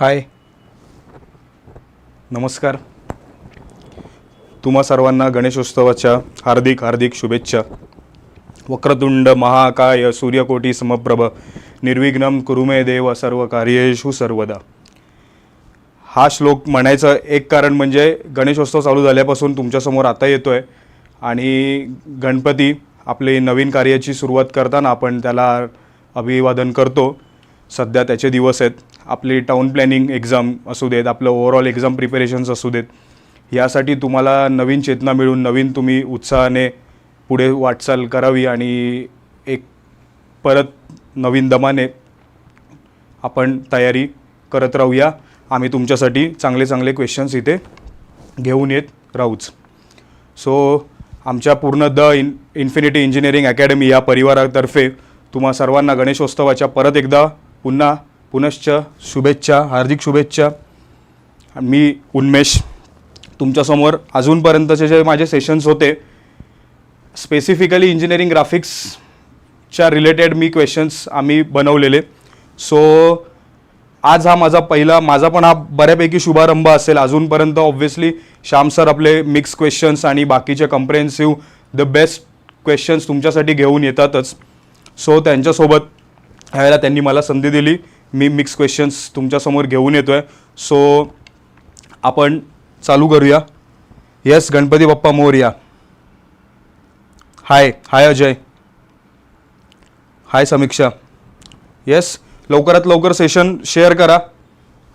हाय. नमस्कार. तुम्हा सर्वांना गणेशोत्सवाच्या हार्दिक हार्दिक शुभेच्छा. वक्रतुंड महाकाय सूर्यकोटी समप्रभ निर्विघ्नम कुरुमे देव सर्व कार्येषु सर्वदा. हा श्लोक म्हणायचं एक कारण म्हणजे गणेशोत्सव चालू झाल्यापासून तुमच्यासमोर आता येतो आहे आणि गणपती आपली नवीन कार्याची सुरुवात करताना आपण त्याला अभिवादन करतो. सध्या त्याचे दिवस आहेत. आपली टाऊन प्लॅनिंग एक्झाम असू देत आपलं ओव्हरऑल एक्झाम प्रिपरेशन्स असू देत. यासाठी तुम्हाला नवीन चेतना मिळून नवीन तुम्ही उत्साहाने पुढे वाटचाल करावी आणि एक परत नवीन दमाने आपण तयारी करत राहूया. आम्ही तुमच्यासाठी चांगले चांगले क्वेश्चन्स इथे घेऊन येत राहूच. सो आमच्या पूर्ण the in infinity engineering academy या परिवारातर्फे तुम्हा सर्वांना गणेशोत्सवाच्या परत एकदा पुन्हा पुनश्च शुभेच्छा हार्दिक शुभेच्छा. मी उन्मेष. तुमच्यासमोर अजूनपर्यंतचे जे माझे सेशन्स होते स्पेसिफिकली इंजिनिअरिंग ग्राफिक्सच्या रिलेटेड मी क्वेश्चन्स आम्ही बनवलेले. सो आज हा माझा पहिला माझा पण हा बऱ्यापैकी शुभारंभ असेल अजूनपर्यंत. ऑब्व्हियसली श्याम सर आपले मिक्स क्वेश्चन्स आणि बाकीचे कम्प्रेहेन्सिव्ह द बेस्ट क्वेश्चन्स तुमच्यासाठी घेऊन येतातच. सो त्यांच्यासोबत ह्यावेळेला त्यांनी मला संधी दिली. मी मिक्स क्वेश्चन्स तुमच्यासमोर घेऊन येतो आहे सो आपण चालू करूया. Yes Ganpati Bappa Morya hi hi Ajay. Hi Samiksha. Yes लवकरात लवकर सेशन शेअर करा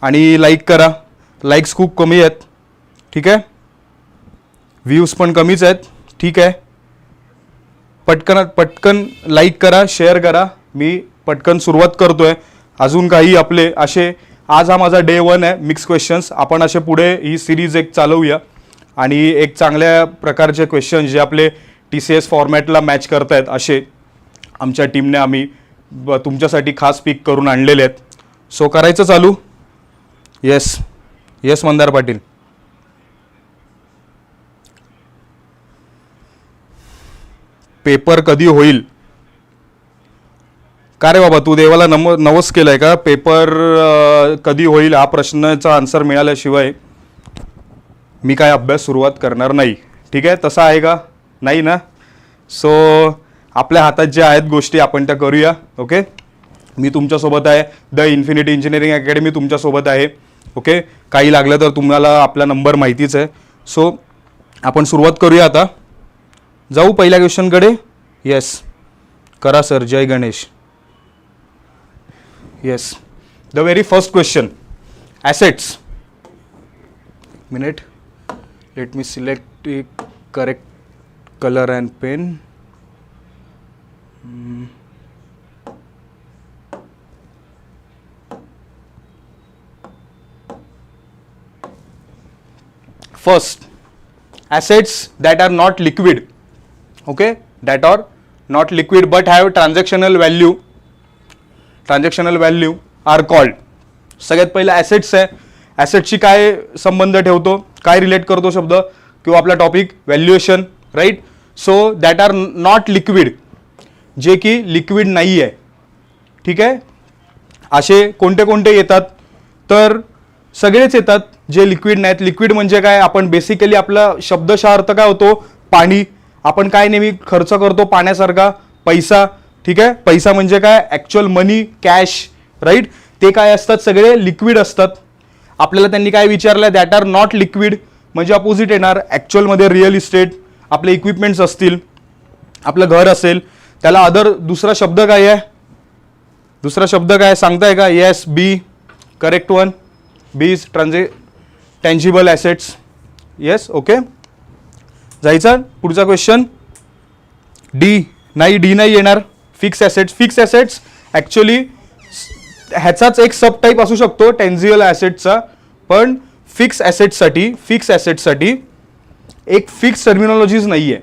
आणि लाईक करा. लाईक्स खूप कमी आहेत. ठीक आहे? व्ह्यूज पण कमीच आहेत. ठीक आहे? पटकन पटकन लाईक करा शेअर करा. मी पटकन सुरुवात करतोय. अजून काही आपले असे आज हा माझा डे वन आहे मिक्स क्वेश्चन्स आपण असे पुढे ही सिरीज एक चालवूया. आणि एक चांगल्या प्रकारचे क्वेश्चन जे आपले टी सी एस फॉर्मॅटला मॅच करतायत असे आमच्या टीमने आम्ही ब- तुमच्यासाठी खास पिक करून आणलेले आहेत. सो करायचं चालू? Yes yes Mandar Patil. Paper कधी होईल? का रे बाबा? तू देवाला नम नवस केलंय का? पेपर कधी होईल हा प्रश्नाचा आन्सर मिळाल्याशिवाय मी काय अभ्यास सुरुवात करणार नाही. ठीक आहे? तसा आहे का? नाही ना? सो आपल्या हातात ज्या आहेत गोष्टी आपण त्या करूया. ओके मी तुमच्यासोबत आहे. द इन्फिनिटी इंजिनिअरिंग अकॅडमी तुमच्यासोबत आहे. ओके काही लागलं तर तुम्हाला आपला नंबर माहितीच आहे. सो आपण सुरुवात करूया आता. जाऊ पहिल्या क्वेश्चनकडे येस करा sir. Jay Ganesh. Yes. The very first question assets. Minute. Let me select the correct color and pen. Mm. First, assets that are not liquid, okay, that are not liquid but have transactional value transactional value are called. सगळ्यात पहिलं assets आहे. ॲसेटशी काय संबंध ठेवतो काय relate करतो शब्द? किंवा आपला topic valuation right so that are not liquid जे की लिक्विड नाही आहे ठीक आहे? असे कोणते कोणते येतात? तर सगळेच येतात जे लिक्विड नाहीत. लिक्विड म्हणजे काय? आपण बेसिकली आपला शब्दशः अर्थ काय होतो? पाणी. आपण काय नेहमी खर्च करतो? पाण्यासारखा पैसा. ठीक आहे? पैसा म्हणजे काय? ॲक्च्युअल मनी कॅश राईट ते काय असतात सगळे? लिक्विड असतात. आपल्याला त्यांनी काय विचारलं दॅट आर नॉट लिक्विड म्हणजे अपोजिट येणार. ॲक्च्युअलमध्ये रिअल इस्टेट आपले इक्विपमेंट्स असतील आपलं घर असेल. त्याला अदर दुसरा शब्द काय आहे? दुसरा शब्द काय सांगताय का? Yes B correct one B is ट्रान्झे tangible assets yes okay जायचं? पुढचा क्वेश्चन डी नाही डी नाही येणार. Fix assets fix assets actually ह्याचाच एक सब टाईप असू शकतो टेन्झियल ॲसेटचा पण फिक्स ॲसेटसाठी फिक्स ॲसेटसाठी एक फिक्स टर्मिनॉलॉजीज नाही आहे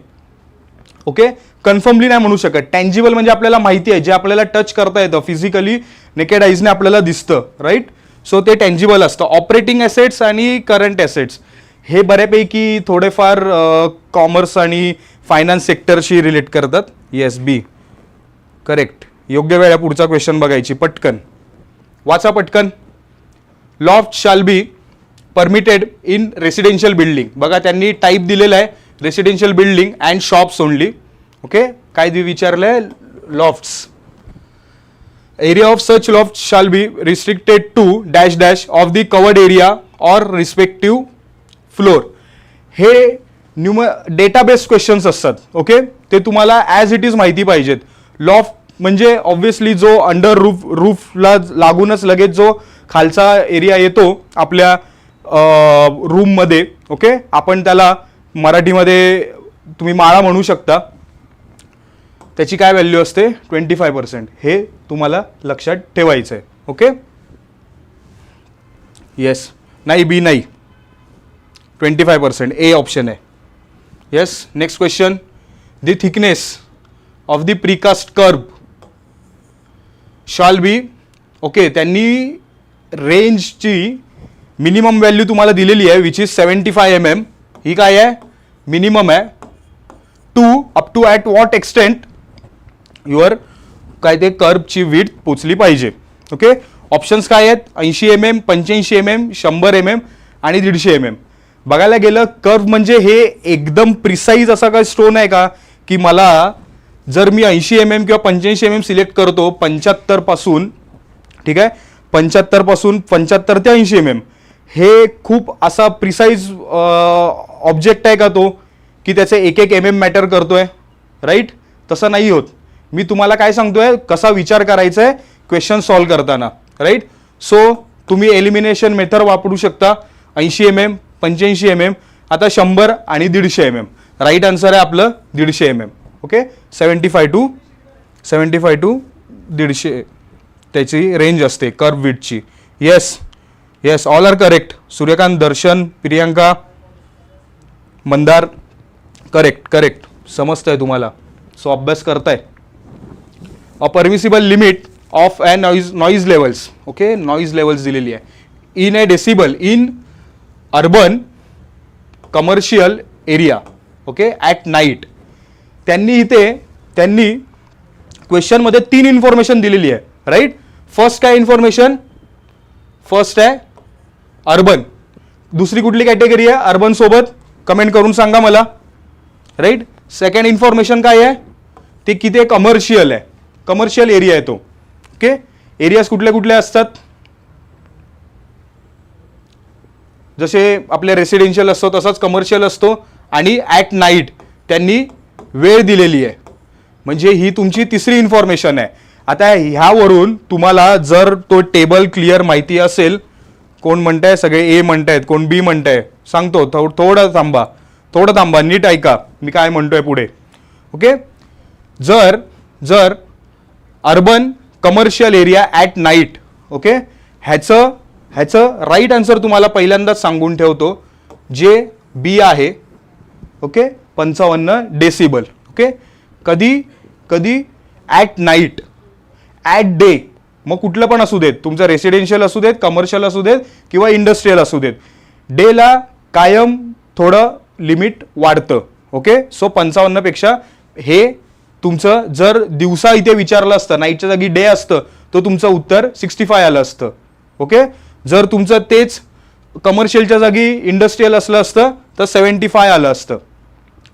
ओके कन्फर्मली नाही म्हणू शकत. टँजिबल म्हणजे आपल्याला माहिती आहे जे आपल्याला टच करता येतं. फिजिकली नेकेड आईजने आपल्याला दिसतं राईट सो ते टँजिबल असतं. ऑपरेटिंग ॲसेट्स आणि करंट ॲसेट्स हे बऱ्यापैकी थोडेफार कॉमर्स आणि फायनान्स सेक्टरशी रिलेट करतात. येस बी करेक्ट योग्य वेळा पुढचा क्वेश्चन बघायची. पटकन. वाचा पटकन. Loft shall be permitted in residential building बघा त्यांनी टाईप दिलेलं आहे residential building and shops only okay काय विचारलं आहे lofts area of such loft shall be restricted to dash dash of the covered area or respective floor हे न्यूम database questions असतात. ओके ते तुम्हाला ॲज इट इज माहिती पाहिजेत. लॉफ्ट म्हणजे ऑब्व्हियसली जो अंडर रूफ रूफला लागूनच लगेच जो खालचा एरिया येतो आपल्या रूममध्ये ओके आपण त्याला मराठीमध्ये तुम्ही माळा म्हणू शकता. त्याची काय व्हॅल्यू असते? ट्वेंटी फाय पर्सेंट हे तुम्हाला लक्षात ठेवायचं आहे ओके येस नाही बी नाही. Twenty five percent A option आहे. Yes next question the thickness of the precast kerb shall be okay त्यांनी रेंजची मिनिमम व्हॅल्यू तुम्हाला दिलेली आहे which is seventy five M M ही काय आहे? मिनिमम आहे. To up to at what extent your काय ते कर्बची वीट पोचली पाहिजे. ओके ऑप्शन्स काय आहेत? ऐंशी एम एम पंच्याऐंशी एम एम शंभर एम एम आणि दीडशे एम एम बघायला गेलं कर्व म्हणजे हे एकदम प्रिसाईज असा काय स्टोन आहे का? की मला जर मी ऐंशी एम एम किंवा पंच्याऐंशी एम एम सिलेक्ट करतो पंच्याहत्तरपासून ठीक आहे? पंच्याहत्तरपासून पंच्याहत्तर ते ऐंशी एम एम हे खूप असा प्रिसाईज ऑब्जेक्ट आहे का तो? की त्याचे एक एक एम एम मॅटर करतो आहे राईट तसं नाही होत. मी तुम्हाला काय सांगतो आहे कसा विचार करायचा आहे क्वेश्चन सॉल्व्ह करताना. राईट सो तुम्ही एलिमिनेशन मेथड वापरू शकता. ऐंशी एम एम पंच्याऐंशी एम एम आता शंभर आणि दीडशे एम एम राईट आन्सर आहे आपलं दीडशे M M okay? Seventy five to seventy five to दीडशे. त्याची रेंज असते kerb विटची yes yes all are correct Suryakant Darshan Priyanka Mandar correct correct समजतंय तुम्हाला. सो अभ्यास करताय. A permissible limit of a noise noise levels okay noise levels दिलेली आहे. In A decibel in urban commercial area okay at night त्यांनी इथे त्यांनी क्वेश्चनमध्ये तीन इन्फॉर्मेशन दिलेली आहे. राईट फर्स्ट काय इन्फॉर्मेशन फर्स्ट आहे अर्बन. दुसरी कुठली कॅटेगरी आहे? अर्बन सोबत. कमेंट करून सांगा मला. राईट सेकंड इन्फॉर्मेशन काय आहे? ते किती कमर्शियल आहे. कमर्शियल एरिया आहे तो. ओके एरियाज कुठल्या कुठल्या असतात? जसे आपले रेसिडेन्शियल असतो तसाच कमर्शियल असतो. आणि ॲट नाईट त्यांनी वेळ दिलेली आहे. म्हणजे ही तुमची तिसरी इन्फॉर्मेशन आहे. आता ह्यावरून तुम्हाला जर तो टेबल क्लिअर माहिती असेल कोण म्हणताय सगळे ए म्हणतायत कोण बी म्हणताय सांगतो थो थोडं थांबा थोडं थांबा नीट ऐका मी काय म्हणतोय पुढे. ओके जर जर urban commercial area at night okay ह्याचं ह्याचं राईट आन्सर तुम्हाला पहिल्यांदाच सांगून ठेवतो जे बी आहे ओके पंचावन्न डेसिबल ओके कधी कधी ॲट नाईट ॲट डे मग कुठलं पण असू देत तुमचं रेसिडेन्शियल असू देत कमर्शियल असू देत किंवा इंडस्ट्रीयल असू देत डेला कायम थोडं लिमिट वाढतं ओके सो पंचावन्नपेक्षा हे तुमचं जर दिवसा इथे विचारलं असतं नाईटच्या जागी डे असतं तर तुमचं उत्तर सिक्स्टी फाय आलं असतं ओके जर तुमचं तेच कमर्शियलच्या जागी इंडस्ट्रीयल असलं असतं तर सेवन्टी फाय आलं असतं.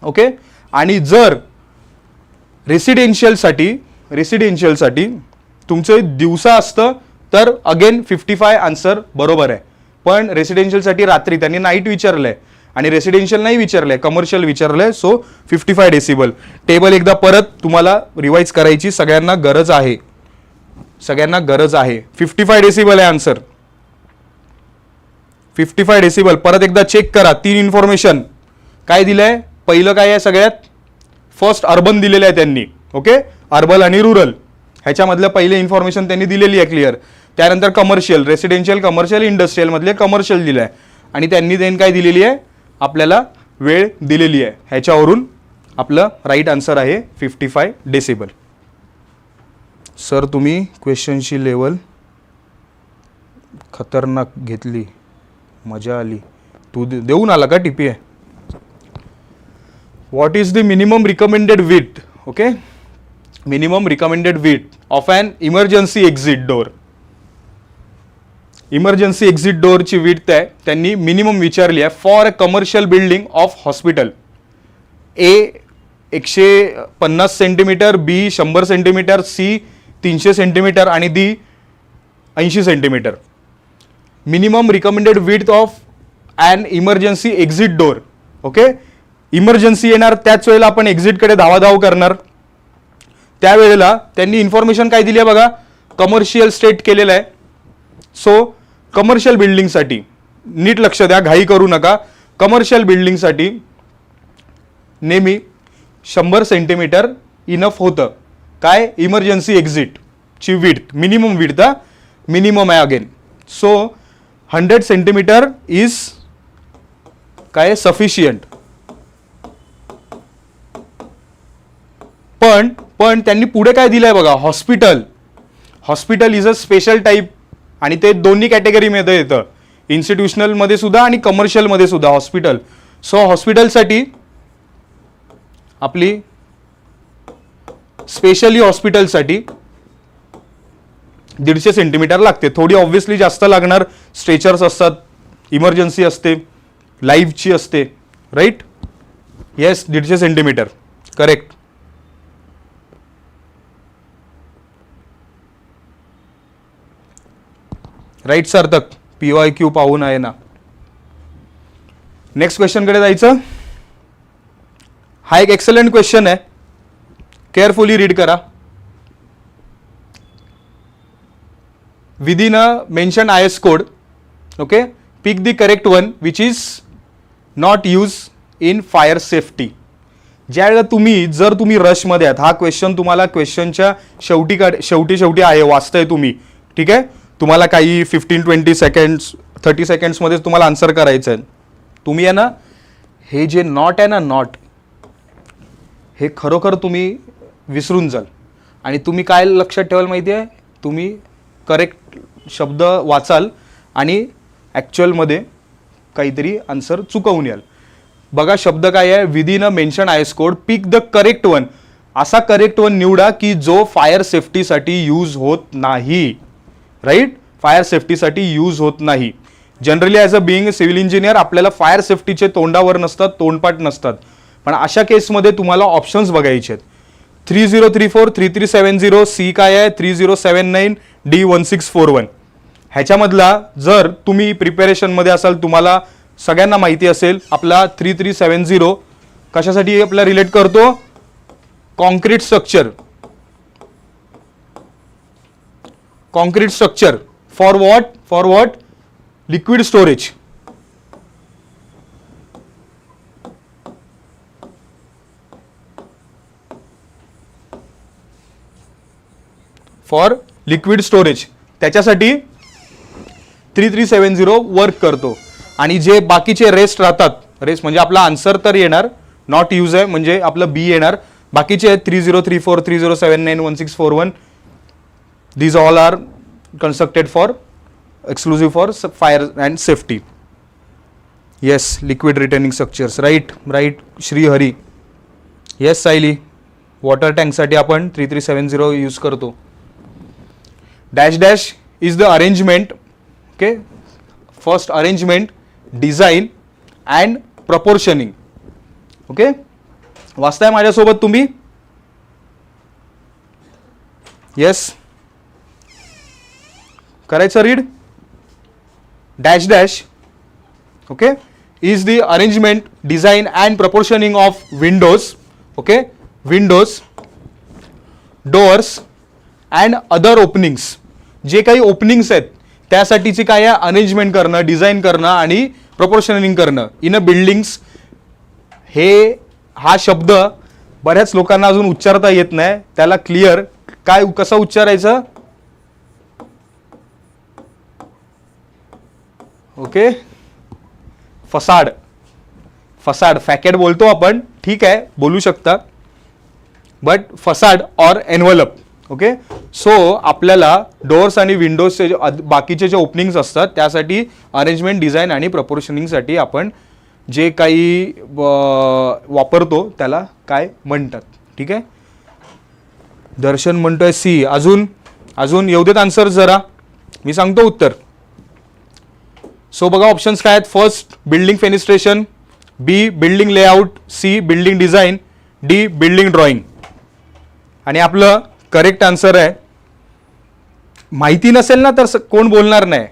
ओके? आणि जर रेसिडेन्शियलसाठी रेसिडेन्शियलसाठी तुमचं दिवसा असतं तर अगेन फिफ्टी फाय आन्सर बरोबर आहे. पण रेसिडेन्शियलसाठी रात्री त्यांनी नाईट विचारलंय आणि रेसिडेन्शियल नाही विचारलंय commercial विचारलंय so fifty five decibel table एकदा परत तुम्हाला रिवाईज करायची सगळ्यांना गरज आहे. सगळ्यांना गरज आहे. फिफ्टी फाय डेसिबल आहे आन्सर फिफ्टी फाय डेसिबल परत एकदा चेक करा तीन इन्फॉर्मेशन काय दिलंय? पहिलं काय आहे सगळ्यात? फर्स्ट अर्बन दिलेलं आहे त्यांनी ओके अर्बन आणि रुरल ह्याच्यामधलं पहिले इन्फॉर्मेशन त्यांनी दिलेली आहे क्लिअर त्यानंतर कमर्शियल रेसिडेन्शियल कमर्शियल इंडस्ट्रियलमधले कमर्शियल दिलं आहे आणि त्यांनी देन काय दिलेली आहे? आपल्याला वेळ दिलेली आहे. ह्याच्यावरून आपलं राईट आन्सर आहे फिफ्टी फाय डेसिबल सर तुम्ही क्वेश्चनची लेवल खतरनाक घेतली. मजा आली. तू दे- देऊन आला का टीपी आहे what is the minimum recommended width? Okay? Minimum recommended width of an emergency exit door. Emergency exit डोअरची width आहे. त्यांनी मिनिमम विचारली आहे for a commercial building of hospital A एकशे पन्नास सेंटीमीटर बी शंभर सेंटीमीटर सी तीनशे centimetre आणि D ऐंशी centimetre minimum recommended width of and emergency exit door okay emergency येणार त्याच वेळेला आपण एक्झिटकडे धावाधाव करणार. त्यावेळेला त्यांनी इन्फॉर्मेशन काय दिली आहे बघा? कमर्शियल स्टेट केलेलं आहे. सो कमर्शियल बिल्डिंगसाठी नीट लक्ष द्या घाई करू नका. कमर्शियल बिल्डिंगसाठी नेहमी शंभर सेंटीमीटर इनफ होतं. काय? इमर्जन्सी एक्झिट ची विड्थ मिनिमम विड्थ मिनिमम आहे again. So hundred centimetre is काय? सफिशियंट. पण पण त्यांनी पुढे काय दिलं आहे बघा? Hospital hospital is a special type आणि ते दोन्ही कॅटेगरीमध्ये येतं. इन्स्टिट्यूशनलमध्ये सुद्धा आणि कमर्शियलमध्ये सुद्धा हॉस्पिटल सो हॉस्पिटलसाठी आपली स्पेशली हॉस्पिटलसाठी दीडशे सेंटीमीटर लागते. थोडी ऑब्व्हियसली जास्त लागणार. स्ट्रेचर्स असतात. इमर्जन्सी असते. लाईव्हची असते. राईट येस दीडशे centimetre correct right Sarthak P Y Q पाहून आहे ना. नेक्स्ट क्वेश्चनकडे जायचं. हा एक एक्सलंट क्वेश्चन आहे. केअरफुली रीड करा. Within a mention I S code okay pick correct correct one which is not use in fire ज्या वेळेला तुम्ही जर तुम्ही रशमध्ये आहात हा क्वेश्चन तुम्हाला क्वेश्चनच्या शेवटी शेवटी शेवटी आहे वाचताय तुम्ही. ठीक आहे? तुम्हाला काही फिफ्टीन ट्वेंटी सेकंड्स थर्टी सेकंड्समध्येच तुम्हाला आन्सर करायचं आहे तुम्ही आहे ना हे जे नॉट आहे ना नॉट हे खरोखर तुम्ही विसरून जाल. आणि तुम्ही काय लक्षात ठेवाल माहिती आहे? तुम्ही करेक्ट शब्द वाचाल आणि ॲक्च्युअलमध्ये काहीतरी आन्सर चुकवून याल. बघा शब्द काय आहे? Within a mention I S code pick the correct one असा करेक्ट वन निवडा की जो फायर सेफ्टीसाठी यूज होत नाही. राईट? फायर सेफ्टीसाठी यूज होत नाही. Generally as a being civil engineer आपल्याला फायर सेफ्टीचे तोंडावर नसतात तोंडपाठ नसतात. पण अशा केसमध्ये तुम्हाला ऑप्शन्स बघायचे आहेत. Three zero three four three three seven zero C काय आहे? Three zero seven nine D one six four one ह्याच्यामधला जर तुम्ही प्रिपेरेशनमध्ये असाल तुम्हाला सगळ्यांना माहिती असेल आपला थ्री थ्री सेवन झिरो कशासाठी आपला रिलेट करतो? Concrete structure concrete structure. For what for what liquid storage for liquid storage त्याच्यासाठी three three seven zero work करतो. आणि जे बाकीचे रेस्ट राहतात रेस्ट म्हणजे आपला आन्सर तर येणार नॉट यूज आहे म्हणजे आपलं बी येणार. बाकीचे three zero three four three zero seven nine one six four one these all are constructed for exclusive for fire and safety yes liquid returning structures right right Shrihari yes Sayli water टँकसाठी आपण three three seven zero use करतो. Dash dash is the arrangement okay first arrangement design and proportioning okay वाचताय माझ्यासोबत तुम्ही? Yes करायचं read dash dash okay is the arrangement design and proportioning of windows okay windows doors and other openings जे काही openings आहेत त्यासाठीची काय आहे? Arrangement करणं डिझाईन करणं आणि प्रपोर्शनिंग करणं. इन अ बिल्डिंग्स हे हा शब्द बऱ्याच लोकांना अजून उच्चारता येत नाही. त्याला क्लिअर काय कसं उच्चारायचं? ओके? फसाड. फसाड. फॅकेट बोलतो आपण. ठीक आहे बोलू शकता. But facade or envelope okay? So आपल्याला डोअर्स आणि विंडोजचे जे अद- बाकीचे जे ओपनिंग्स असतात त्यासाठी अरेंजमेंट डिझाईन आणि प्रपोर्शनिंगसाठी आपण जे काही वापरतो त्याला काय म्हणतात. ठीक आहे? दर्शन म्हणतोय सी अजून? अजून येऊ देत आन्सर जरा. मी सांगतो उत्तर. सो बघा ऑप्शन्स काय आहेत? First building fenestration B building layout C building design D building drawing आणि आपलं करेक्ट आन्सर आहे माहिती नसेल ना तर कोण बोलणार नाही.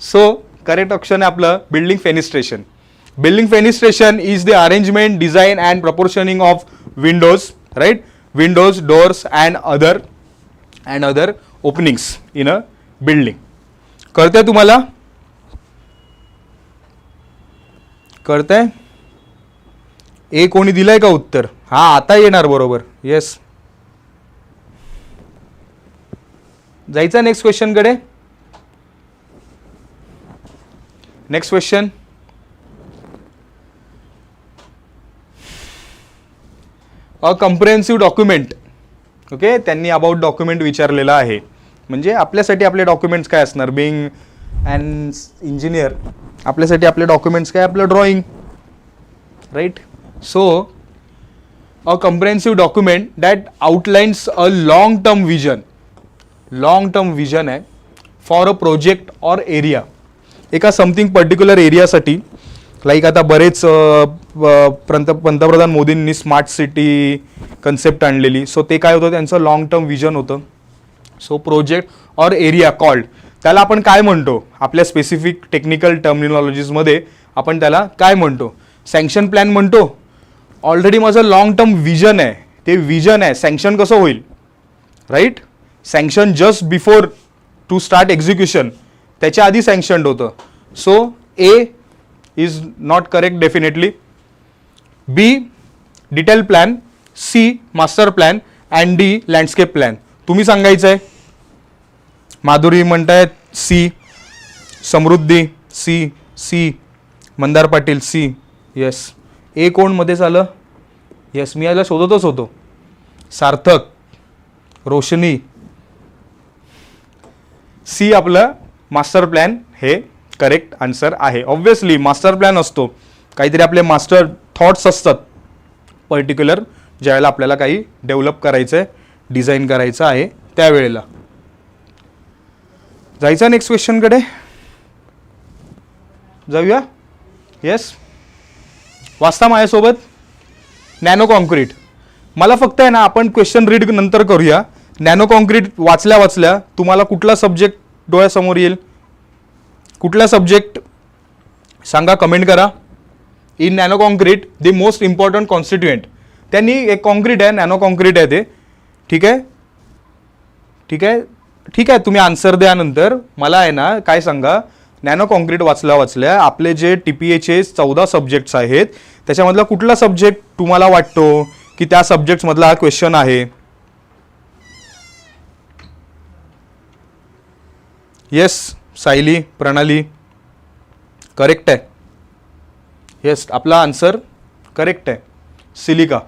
सो करेक्ट ऑप्शन आहे आपलं building fenestration building fenestration is the arrangement design and proportioning of windows right windows doors and other and other openings in a building कळतंय तुम्हाला? कळतंय? ए कोणी दिलंय का उत्तर? हा आता येणार बरोबर. येस जायचं next क्वेश्चनकडे next question a comprehensive document okay त्यांनी अबाउट डॉक्युमेंट विचारलेलं आहे. म्हणजे आपल्यासाठी आपले डॉक्युमेंट्स काय असणार? बिंग अँड इंजिनियर आपल्यासाठी आपले डॉक्युमेंट्स काय? आपलं drawing right so a comprehensive document that outlines a long term vision long term vision आहे for a project or area एका समथिंग पर्टिक्युलर एरियासाठी लाईक आता बरेच पंत पंतप्रधान मोदींनी स्मार्ट सिटी कन्सेप्ट आणलेली. सो ते काय होतं? त्यांचं लॉंग टर्म विजन होतं. So project or area called त्याला आपण काय म्हणतो? आपल्या स्पेसिफिक टेक्निकल टर्मिनॉलॉजीजमध्ये आपण त्याला काय म्हणतो? सँक्शन प्लॅन म्हणतो. ऑलरेडी माझं लॉंग टर्म विजन आहे. ते विजन आहे. सँक्शन कसं होईल? Right sanction just before to start execution त्याच्या आधी सँक्शन्ड होतं. So A is not correct definitely B detail plan C master plan and D landscape plan तुम्ही सांगायचं आहे माधुरी म्हणतायत C. Samruddhi C. C. Mandar Patil C. Yes. A कोणमध्येच आलं? Yes मी याला शोधतच होतो. सार्थक रोशनी. सी आपलं मास्टर प्लॅन हे करेक्ट आन्सर आहे. ऑब्व्हियसली मास्टर प्लॅन असतो. काहीतरी आपले मास्टर थॉट्स असतात. पर्टिक्युलर ज्यावेळेला आपल्याला काही डेव्हलप करायचं आहे डिझाईन करायचं आहे त्यावेळेला. जायचं नेक्स्ट क्वेश्चनकडे जाऊया. येस वाचता माझ्यासोबत? नॅनो कॉन्क्रीट मला फक्त आहे ना आपण क्वेश्चन रीड नंतर करूया. नॅनो कॉन्क्रीट वाचल्या वाचल्या तुम्हाला कुठला सब्जेक्ट डोळ्यासमोर येईल? कुठला सब्जेक्ट सांगा कमेंट करा. In nano concrete the most important constituent त्यांनी एक कॉन्क्रीट आहे नॅनो कॉन्क्रीट आहे ते. ठीक आहे? ठीक आहे? ठीक आहे तुम्ही आन्सर द्यानंतर मला आहे ना काय सांगा? नॅनो कॉन्क्रीट वाचल्या वाचल्या आपले जे टी पी एचे चौदा सब्जेक्ट्स आहेत त्याच्यामधला कुठला सब्जेक्ट तुम्हाला वाटतो की त्या सब्जेक्ट्समधला हा क्वेश्चन आहे? येस सायली प्रणाली. करेक्ट आहे. येस आपला आन्सर करेक्ट आहे. सिलिका.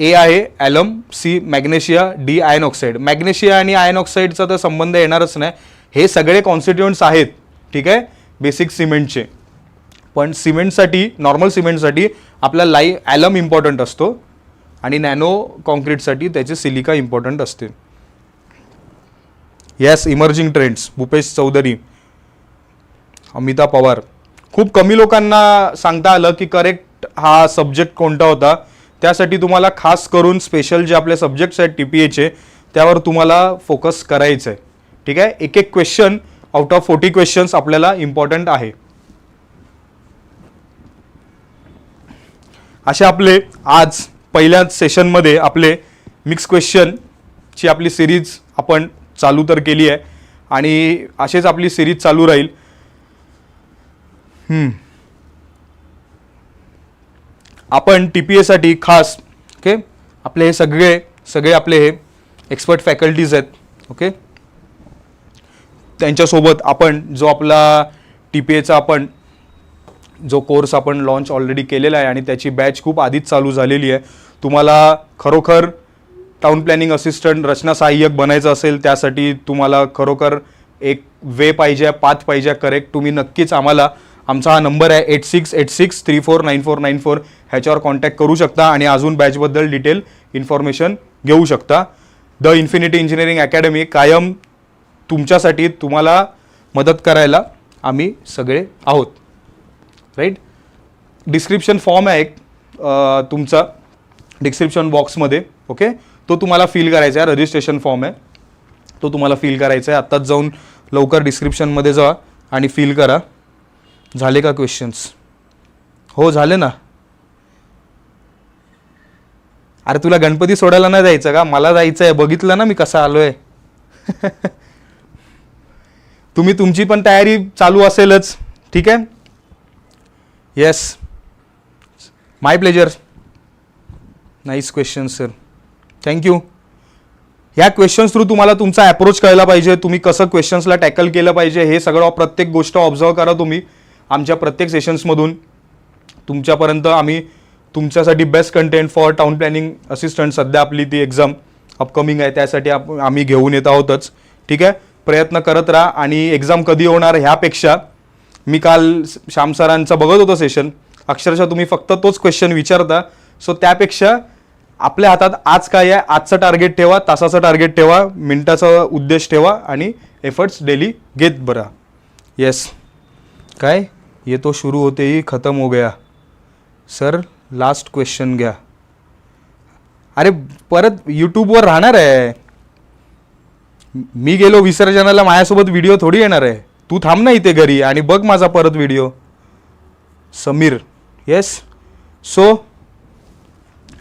ए आहे alum C magnesia D iron oxide magnesia आणि आयन ऑक्साईडचा तर संबंध येणारच नाही. हे सगळे कॉन्स्टिट्युएंट्स आहेत ठीक आहे? बेसिक सिमेंटचे पण सिमेंटसाठी नॉर्मल सिमेंटसाठी आपला लाई ॲलम इम्पॉर्टंट असतो आणि नॅनो कॉन्क्रीटसाठी त्याचे सिलिका इम्पॉर्टंट असते. Yes emerging trends Bhupesh Chaudhari Amita Pawar. खूप कमी लोकांना सांगता आलं की करेक्ट हा सब्जेक्ट कोणता होता? त्यासाठी तुम्हाला खास करून स्पेशल जे आपले सब्जेक्ट्स आहेत टी पी एचे त्यावर तुम्हाला फोकस करायचं आहे ठीक आहे? एक एक question out of forty questions आपल्याला इम्पॉर्टंट आहे. असे आपले आज पहिल्या सेशनमध्ये आपले मिक्स क्वेश्चनची आपली सिरीज आपण चालू तर केली आहे. आणि असेच आपली सिरीज चालू राहील. हम्म. आपण टी पी एसाठी खास ओके आपले हे सगळे सगळे आपले हे एक्सपर्ट फॅकल्टीज आहेत ओके त्यांच्यासोबत आपण जो आपला टी पी एचा आपण जो कोर्स आपण लॉन्च ऑलरेडी केलेला आहे आणि त्याची बॅच खूप आधीच चालू झालेली आहे तुम्हाला खरोखर टाउन प्लॅनिंग असिस्टंट रचना सहाय्यक बनायचं असेल त्यासाठी तुम्हाला खरोखर एक वे पाहिजे पाथ पाहिजे करेक्ट तुम्ही नक्कीच आम्हाला आमचा हा नंबर आहे eight six eight six three four nine four nine four. ह्याच्यावर कॉन्टॅक्ट करू शकता आणि अजून बॅचबद्दल डिटेल इन्फॉर्मेशन घेऊ शकता. द इन्फिनिटी इंजिनिअरिंग अकॅडमी कायम तुमच्यासाठी तुम्हाला मदत करायला आम्ही सगळे आहोत. राईट डिस्क्रिप्शन फॉर्म आहे एक तुमचा. डिस्क्रिप्शन बॉक्समध्ये ओके तो तुम्हाला फिल करायचा आहे. रजिस्ट्रेशन फॉर्म आहे. तो तुम्हाला फिल करायचा आहे. आत्ताच जाऊन लवकर डिस्क्रिप्शनमध्ये जा आणि फिल करा. झाले का क्वेश्चन्स हो झाले ना. अरे तुला गणपती सोडायला नाही जायचं का? मला जायचं आहे बघितलं ना मी कसा आलोय. तुम्ही तुमची पण तयारी चालू असेलच. ठीक आहे? Yes my pleasure nice question sir thank you ह्या क्वेश्चन्स थ्रू तुम्हाला तुमचा अप्रोच कळला पाहिजे. तुम्ही कसं क्वेश्चन्सला टॅकल केलं पाहिजे हे सगळं प्रत्येक गोष्ट ऑब्झर्व करा तुम्ही. आमच्या प्रत्येक सेशन्समधून तुमच्यापर्यंत आम्ही तुमच्यासाठी best content for town planning assistant सध्या आपली ती एक्झाम अपकमिंग आहे त्यासाठी आप आम्ही घेऊन येत आहोतच. ठीक आहे? प्रयत्न करत राहा आणि एक्झाम कधी होणार ह्यापेक्षा मी काल श्यामसरांचं बघत होतो सेशन अक्षरशः तुम्ही फक्त तोच क्वेश्चन विचारता. सो त्यापेक्षा आपल्या हातात आज काय आहे? आजचं टार्गेट ठेवा तासाचं टार्गेट ठेवा मिनटाचा उद्देश ठेवा आणि एफर्ट्स डेली घेत बरा. येस काय? ये तो शुरू होते ही खतम हो गया। सर लास्ट क्वेश्चन घ्या। अरे परत यूट्यूबवर राहणार आहे। मी गेलो विसर्जनाला माझ्यासोबत व्हिडिओ थोडी येणार आहे। तू थांब ना इथे घरी आणि बघ माझा परत व्हिडिओ समीर येस सो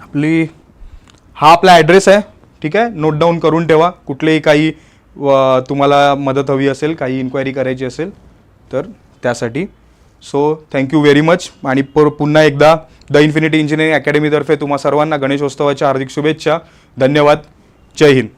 आपली हा आपला ॲड्रेस आहे ठीक आहे? नोट डाऊन करून ठेवा. कुठलेही काही तुम्हाला मदत हवी असेल काही इन्क्वायरी करायची असेल तर त्यासाठी. सो थँक्यू व्हेरी मच आणि पर पुन्हा एकदा द इन्फिनिटी इंजिनिअरिंग अकॅडमीतर्फे तुम्हा सर्वांना गणेशोत्सवाच्या हार्दिक शुभेच्छा. धन्यवाद. जय हिंद.